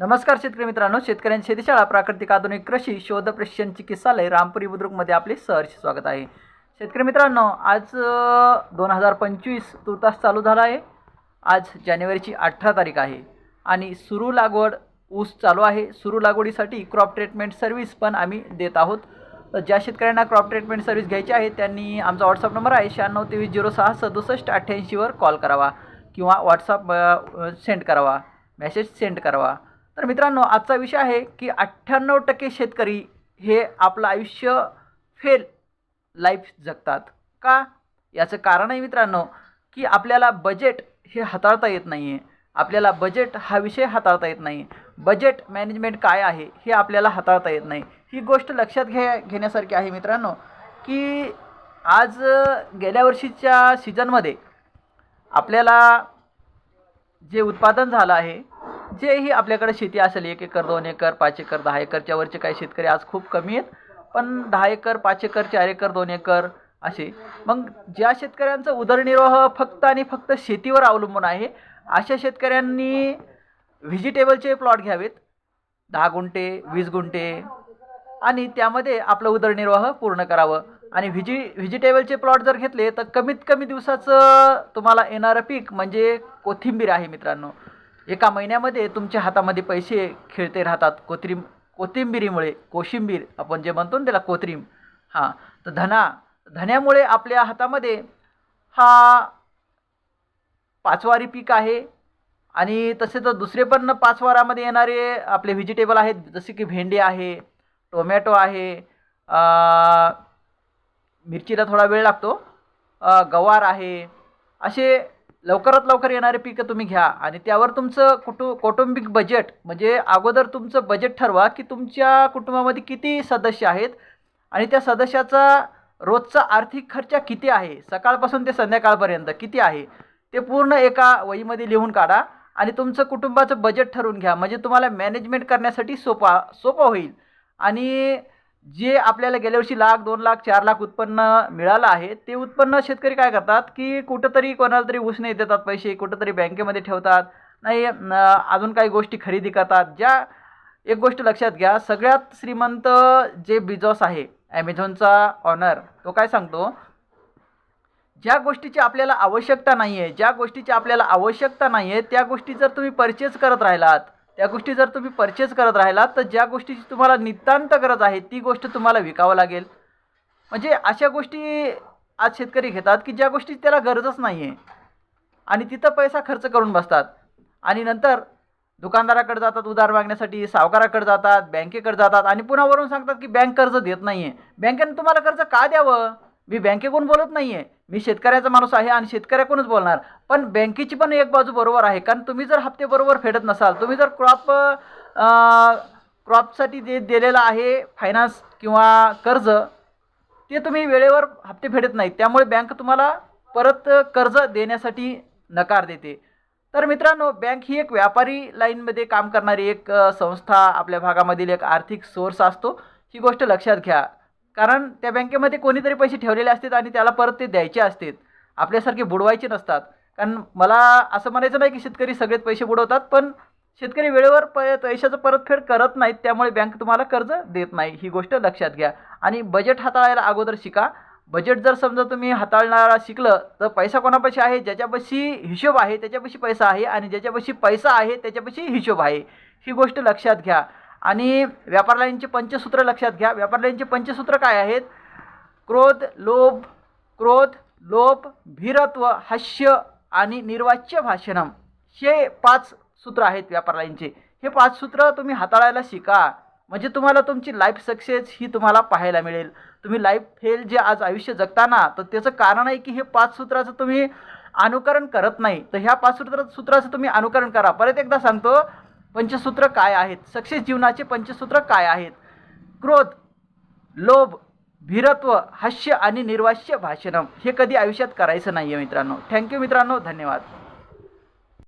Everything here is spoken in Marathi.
नमस्कार शेतकरी मित्रांनो शेतकऱ्यांची शेतीशाळा प्राकृतिक आधुनिक कृषी शोध प्रशिक्षण चिकित्सालय रामपुरी बुद्रुकमध्ये आपले सहर्ष स्वागत आहे. शेतकरी मित्रांनो आज दोन हजार पंचवीस तुर्तास चालू झाला आहे. आज जानेवारीची अठरा तारीख आहे आणि सुरू लागवड ऊस चालू आहे. सुरू लागवडीसाठी क्रॉप ट्रीटमेंट सर्व्हिस पण आम्ही देत आहोत. तर ज्या शेतकऱ्यांना क्रॉप ट्रीटमेंट सर्व्हिस घ्यायची आहे त्यांनी आमचा व्हॉट्सअप नंबर आहे शहाण्णव तेवीस झिरो सहा सदुसष्ट अठ्ठ्याऐंशीवर कॉल करावा किंवा व्हॉट्सअप सेंड करावा मेसेज सेंड करावा. तर मित्रांनो आजचा विषय आहे की अठ्ठ्याण्णव टक्के शेतकरी हे आपलं आयुष्य फेल लाईफ जगतात. का? याचं कारण आहे मित्रांनो की आपल्याला बजेट हे हाताळता येत नाही आहे आपल्याला बजेट हा विषय हाताळता येत नाही. बजेट मॅनेजमेंट काय आहे हे आपल्याला हाताळता येत नाही. ही गोष्ट लक्षात घ्या घेण्यासारखी आहे मित्रांनो की आज गेल्या वर्षीच्या सीझनमध्ये आपल्याला जे उत्पादन झालं आहे जेही आपल्याकडे शेती असेल एक एकर दोन एकर पाच एकर दहा एकरच्या वरचे काही शेतकरी आज खूप कमी आहेत. पण दहा एकर पाच एकर चार एकर दोन एकर असे. मग ज्या शेतकऱ्यांचा उदरनिर्वाह फक्त आणि फक्त शेतीवर अवलंबून आहे अशा शेतकऱ्यांनी व्हेजिटेबलचे प्लॉट घ्यावेत. दहा गुंठे वीस गुंठे आणि त्यामध्ये आपलं उदरनिर्वाह पूर्ण करावं. आणि व्हिजि व्हेजिटेबलचे प्लॉट जर घेतले तर कमीत कमी दिवसाचं तुम्हाला येणारं पीक म्हणजे कोथिंबीर आहे मित्रांनो. एका महिन्यामध्ये तुमच्या हातामध्ये पैसे खेळते राहतात. कोथिंब कोथिंबिरीमुळे कोशिंबीर आपण जे म्हणतो ना त्याला कोथिंब हां. तर धना धन्यामुळे आपल्या हातामध्ये हा पाचवारी पीक आहे. आणि तसे तर दुसरे पण पाचवारामध्ये येणारे आपले व्हेजिटेबल आहेत जसे की भेंडी आहे टोमॅटो आहे मिरचीला थोडा वेळ लागतो. गवार आहे. असे लवकरात लवकर येणारे पिकं तुम्ही घ्या आणि त्यावर तुमचं कुटु कौटुंबिक बजेट म्हणजे अगोदर तुमचं बजेट ठरवा की तुमच्या कुटुंबामध्ये किती सदस्य आहेत आणि त्या सदस्याचा रोजचा आर्थिक खर्च किती आहे सकाळपासून ते संध्याकाळपर्यंत किती आहे ते पूर्ण एका वहीमध्ये लिहून काढा आणि तुमचं कुटुंबाचं बजेट ठरवून घ्या. म्हणजे तुम्हाला मॅनेजमेंट करण्यासाठी सोपा सोपं होईल. आणि जे आपल्याला गेल्या वर्षी लाख दोन लाख चार लाख उत्पन्न मिळालं आहे ते उत्पन्न शेतकरी काय करतात की कुठंतरी कोणाला तरी उसने देतात पैसे कुठंतरी बँकेमध्ये ठेवतात नाही अजून काही गोष्टी खरेदी करतात. ज्या एक गोष्ट लक्षात घ्या सगळ्यात श्रीमंत जे बिझॉस आहे ॲमेझॉनचा ऑनर तो काय सांगतो? ज्या गोष्टीची आपल्याला आवश्यकता नाही आहे ज्या गोष्टीची आपल्याला आवश्यकता नाही आहे त्या गोष्टी जर तुम्ही परचेस करत राहिलात त्या गोष्टी जर तुम्ही परचेस करत राहिलात तर ज्या गोष्टीची तुम्हाला नितांत गरज आहे ती गोष्ट तुम्हाला विकावं लागेल. म्हणजे अशा गोष्टी आज शेतकरी घेतात की ज्या गोष्टी त्याला गरजच नाही आहे आणि तिथं पैसा खर्च करून बसतात. आणि नंतर दुकानदाराकडे जातात उधार मागण्यासाठी सावकाराकडे जातात बँकेकडे जातात आणि पुन्हा वरून सांगतात की बँक कर्ज देत नाही आहे बँकेनं तुम्हाला कर्ज का द्यावं? मी बँकेकडून बोलत नाही आहे मी शेतकऱ्याचा माणूस आहे आणि शेतकऱ्याकडूनच बोलणार. पण बँकेची पण एक बाजू बरोबर आहे. कारण तुम्ही जर हप्ते बरोबर फेडत नसाल तुम्ही जर क्रॉप क्रॉपसाठी जे दिलेलं आहे फायनान्स किंवा कर्ज ते तुम्ही वेळेवर हप्ते फेडत नाहीत. त्यामुळे बँक तुम्हाला परत कर्ज देण्यासाठी नकार देते. तर मित्रांनो बँक ही एक व्यापारी लाईनमध्ये काम करणारी एक संस्था आपल्या भागामधील एक आर्थिक सोर्स असतो. ही गोष्ट लक्षात घ्या. कारण त्या बँकेमध्ये कोणीतरी पैसे ठेवलेले असतात आणि त्याला परत ते द्यायचे असतात. आपल्यासारखे बुडवायचे नसतात. कारण मला असं म्हणायचं नाही की शेतकरी सगळेच पैसे बुडवतात पण शेतकरी वेळेवर प पैशाचं परतफेड करत नाहीत त्यामुळे बँक तुम्हाला कर्ज देत नाही. ही गोष्ट लक्षात घ्या. आणि बजेट हाताळायला अगोदर शिका. बजेट जर समजा तुम्ही हाताळणारा शिकलं तर पैसा कोणापाशी आहे? ज्याच्यापाशी हिशोब आहे त्याच्यापाशी पैसा आहे आणि ज्याच्यापाशी पैसा आहे त्याच्यापाशी हिशोब आहे. ही गोष्ट लक्षात घ्या. आणि व्यापार लाईनचे पंचसूत्र लक्षात घ्या. व्यापार लाईनचे पंचसूत्र काय आहेत? क्रोध लोभ क्रोध लोभ भीरत्व हास्य आणि निर्वाच्य भाषणम. हे पाच सूत्र आहेत व्यापार लाईनचे हे पाच सूत्र तुम्ही हाताळायला शिका. म्हणजे तुम्हाला तुमची लाईफ सक्सेस ही तुम्हाला पाहायला मिळेल. तुम्ही लाईफ फेल जे आज आयुष्य जगताना तर त्याचं कारण आहे की हे पाच सूत्राचं तुम्ही अनुकरण करत नाही. तर ह्या पाच सूत्र सूत्राचं तुम्ही अनुकरण करा. परत एकदा सांगतो पंचसूत्र काय आहेत? सक्सेस जीवनाचे पंचसूत्र काय आहेत? क्रोध लोभ भीरत्व हास्य आणि निर्वास्य भाषणम हे कधी आयुष्यात करायचं नाही आहे मित्रांनो थँक्यू मित्रांनो. धन्यवाद.